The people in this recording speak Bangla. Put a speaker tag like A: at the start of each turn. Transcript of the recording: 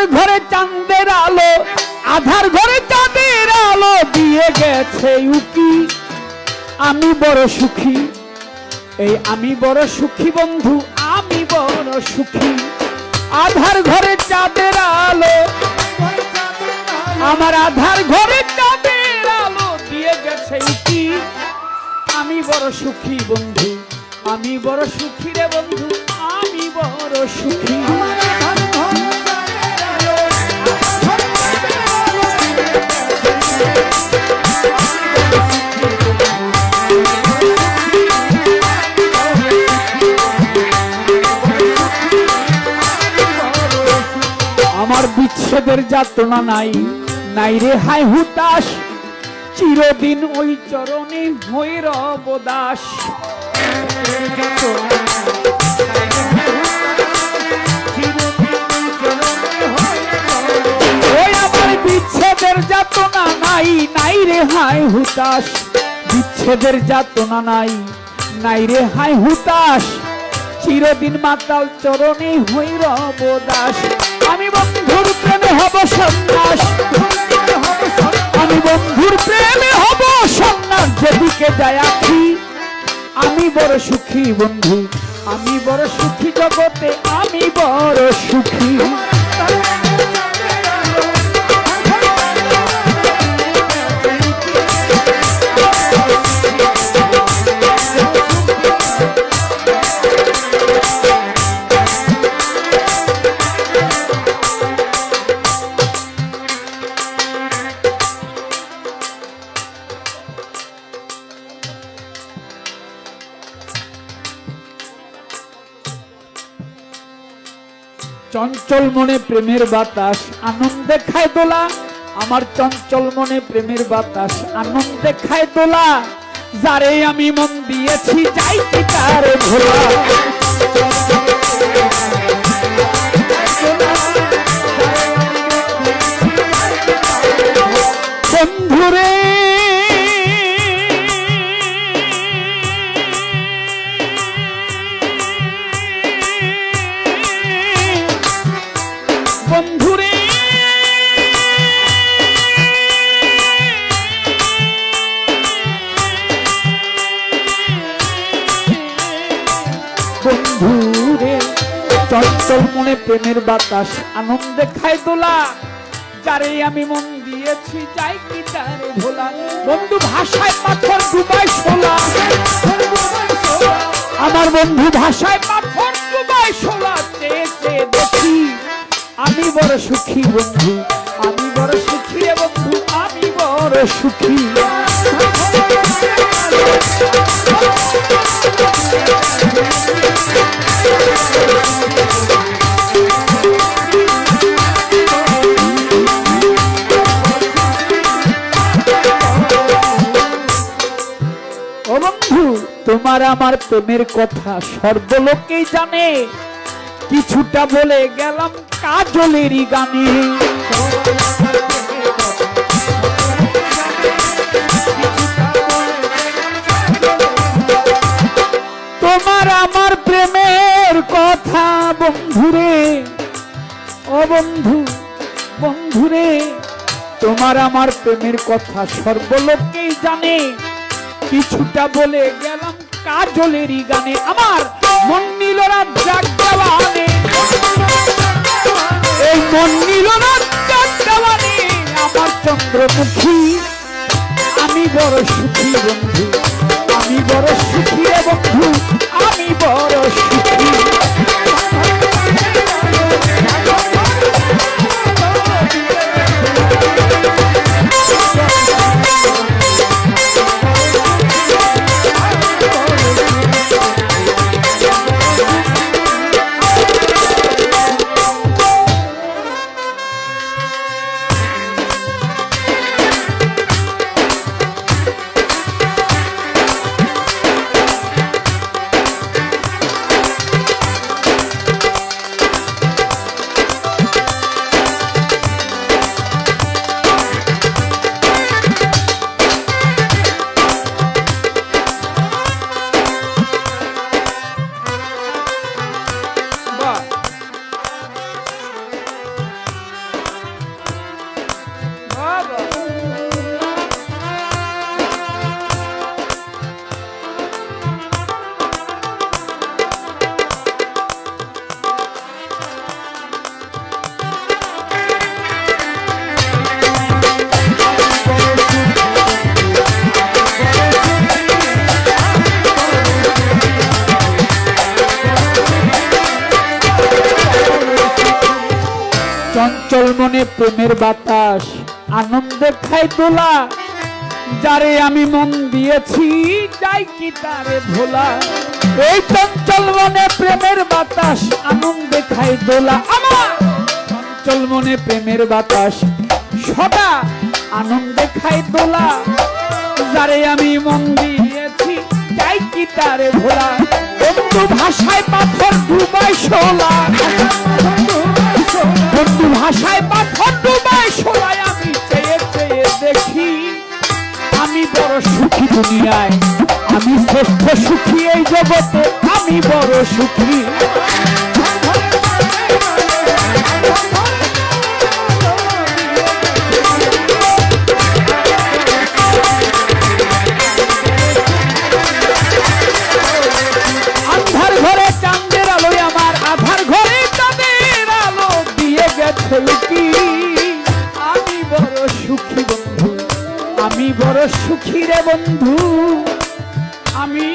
A: আধার ঘরে চাঁদের আলো, আধার ঘরে চাঁদের আলো দিয়ে গেছে উকি। আমি বড় সুখী, এই আমি বড় সুখী বন্ধু, আমি বড় সুখী। আধার ঘরে চাঁদের আলো, আমার আধার ঘরে চাঁদের আলো দিয়ে গেছে উকি। আমি বড় সুখী বন্ধু, আমি বড় সুখী রে বন্ধু, আমি বড় সুখী। বিচ্ছেদের যাতনা নাই নাই রে হাই হুতাশ। চিরদিন ওই চরণে ভৈরব দাস। বিচ্ছেদের যাতনা নাই নাই রে হাই হুতাশ। বিচ্ছেদের যাতনা নাই নাই রে হাই চিরদিন মাতাল চরণে হৈরব দাস। আমি বন্ধুর প্রেমে বড় সুখী বন্ধু আমি বড় সুখী জগতে আমি বড় চঞ্চল মনে প্রেমের বাতাস, আনন্দে খায় দোলা। আমার চঞ্চল মনে প্রেমের বাতাস, আনন্দে খায় দোলা। যারে আমি মন দিয়েছি, যাই কি তার ভোলা। বন্ধুরে চঞ্চল মনে প্রেমের বাতাস, আনন্দে খায় দোলা। যারে আমি মন দিয়েছি, যাই কি তার ভোলা। বন্ধু ভাষায় পাথর ডুবাই শোলা। আমার বন্ধু ভাষায় পাথর ডুবাই শোলা। চেয়ে চেয়ে দেখি, আমি বড় সুখী বন্ধু। আমি বড় সুখী রে বন্ধু, আমি বড় সুখী। ও বন্ধু তোমার আমার প্রেমের কথা সর্বলোকেই জানে। কিছুটা বলে গেলাম কাজলেরই গানে। তোমার আমার প্রেমের কথা বন্ধুরে, ও বন্ধু, বন্ধুরে, তোমার আমার প্রেমের কথা সর্বলোকেই জানে। কিছুটা বলে গেলাম কাজলেরই গানে। আমার মন নিল রাত জাগ দেওয়ানে এই আমার চন্দ্রমুখী, আমি বড় সুখী বন্ধু। আমি বড় সুখী বন্ধু। চঞ্চল মনে প্রেমের বাতাস, আনন্দে খাই তোলা যারে আমি মন দিয়েছি, যাই কি তারে ভোলা। এই চঞ্চল মনে প্রেমের বাতাস, আনন্দে খাই দোলা। আমার চঞ্চল মনে প্রেমের বাতাস, সদা আনন্দে খাই দোলা। যারে আমি মন দিয়েছি, যাই কি তারে ভোলা। বন্ধু ভাষায় পাথর ডুবাই শোলা। ভাষায় পাথর ডুবাই সবাই আমি চেয়ে চেয়ে দেখি, আমি বড় সুখী দুনিয়ায়, আমি শ্রেষ্ঠ সুখী এই জগতে, আমি বড় সুখী। আমি বড় সুখী রে বন্ধু। আমি